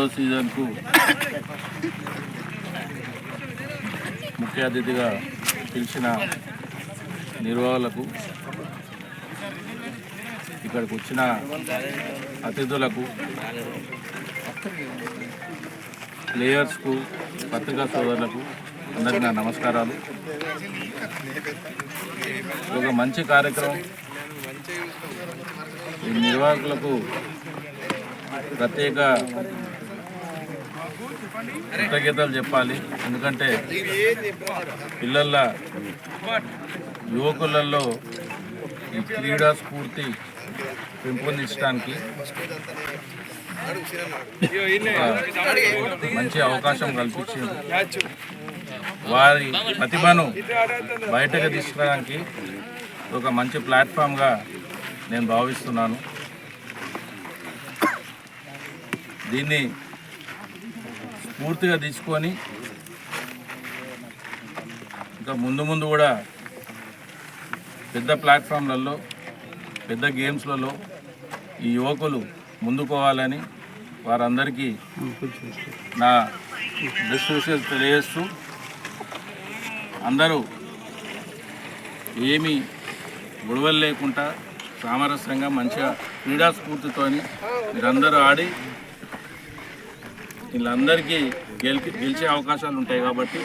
మూడో సీజన్కు ముఖ్య అతిథిగా పిలిచిన నిర్వాహకులకు ఇక్కడికి వచ్చిన అతిథులకు ప్లేయర్స్కు పత్రికా సోదరులకు అందరికీ నా నమస్కారాలు. ఒక మంచి కార్యక్రమం ఈ నిర్వాహకులకు ప్రత్యేక కృతజ్ఞతలు చెప్పాలి. ఎందుకంటే పిల్లల యువకులలో ఈ క్రీడా స్ఫూర్తి పెంపొందించడానికి మంచి అవకాశం కల్పించింది. వారి ప్రతిభను బయటకు తీసుకురావడానికి ఒక మంచి ప్లాట్ఫామ్గా నేను భావిస్తున్నాను. దీన్ని పూర్తిగా తీసుకొని ఇంకా ముందు ముందు కూడా పెద్ద ప్లాట్ఫామ్లలో పెద్ద గేమ్స్లలో ఈ యువకులు ముందుకోవాలని వారందరికీ నా బెస్ట్ విషయాలు తెలియజేస్తూ అందరూ ఏమీ గొడవలు లేకుండా సామరస్యంగా మంచిగా క్రీడా స్ఫూర్తితోని మీరందరూ ఆడి వీళ్ళందరికీ గెలికి గెలిచే అవకాశాలు ఉంటాయి కాబట్టి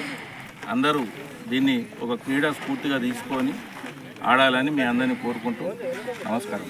అందరూ దీన్ని ఒక క్రీడా స్ఫూర్తిగా తీసుకొని ఆడాలని మీ అందరినీ కోరుకుంటూ నమస్కారం.